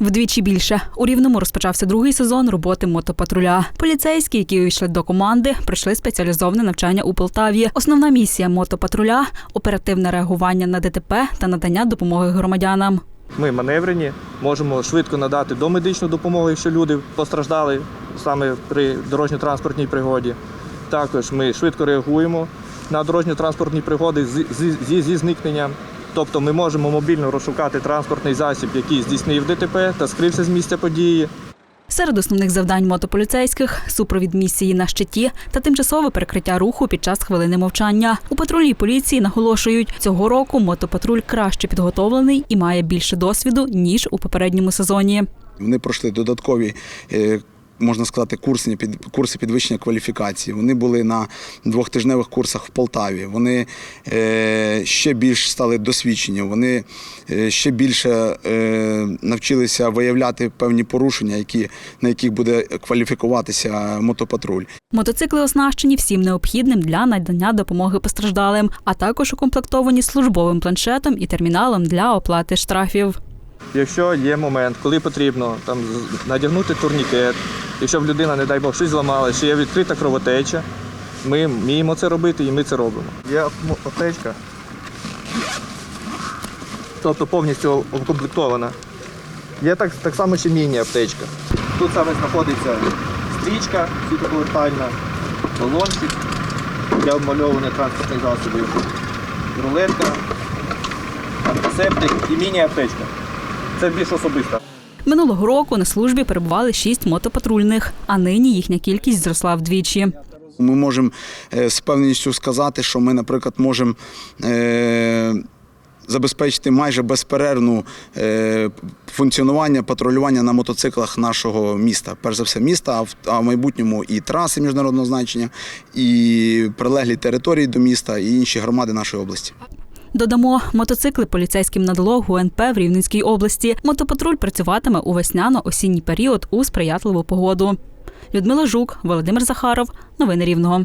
Вдвічі більше у рівному розпочався другий сезон роботи мотопатруля. Поліцейські, які увійшли до команди, пройшли спеціалізоване навчання у Полтаві. Основна місія мотопатруля оперативне реагування на ДТП та надання допомоги громадянам. Ми маневрені, можемо швидко надати домедичну допомогу, якщо люди постраждали саме при дорожньо-транспортній пригоді. Також ми швидко реагуємо на дорожньо-транспортні пригоди з- з- зі, зі зникненням. Тобто ми можемо мобільно розшукати транспортний засіб, який здійснив ДТП та скрився з місця події. Серед основних завдань мотополіцейських супровід місії на щиті та тимчасове перекриття руху під час хвилини мовчання. У патрульній поліції наголошують, цього року мотопатруль краще підготовлений і має більше досвіду ніж у попередньому сезоні. Вони пройшли додаткові. Можна сказати, курси, під, курси підвищення кваліфікації. Вони були на двохтижневих курсах в Полтаві. Вони е, ще більш стали досвідчені. Вони е, ще більше е, навчилися виявляти певні порушення, які, на яких буде кваліфікуватися мотопатруль. Мотоцикли оснащені всім необхідним для надання допомоги постраждалим, а також укомплектовані службовим планшетом і терміналом для оплати штрафів. Якщо є момент, коли потрібно там надягнути турнікет, якщо в людина, не дай Бог, щось зламала, чи є відкрита кровотеча, ми вміємо це робити і ми це робимо. Є аптечка, тобто повністю укомплектована. Є так, так само ще міні-аптечка. Тут саме знаходиться стрічка світоповертальна, балончик для обмальовування транспортних засобів, рулетка, антисептик і міні-аптечка. Це більш особисто. Минулого року на службі перебували шість мотопатрульних, а нині їхня кількість зросла вдвічі. Ми можемо е, з певністю сказати, що ми, наприклад, можемо е, забезпечити майже безперервну е, функціонування патрулювання на мотоциклах нашого міста. Перш за все, міста, а в майбутньому і траси міжнародного значення, і прилеглі території до міста, і інші громади нашої області. Додамо, мотоцикли поліцейським на дологу НП в Рівненській області. Мотопатруль працюватиме у весняно-осінній період у сприятливу погоду. Людмила Жук, Володимир Захаров. Новини Рівного.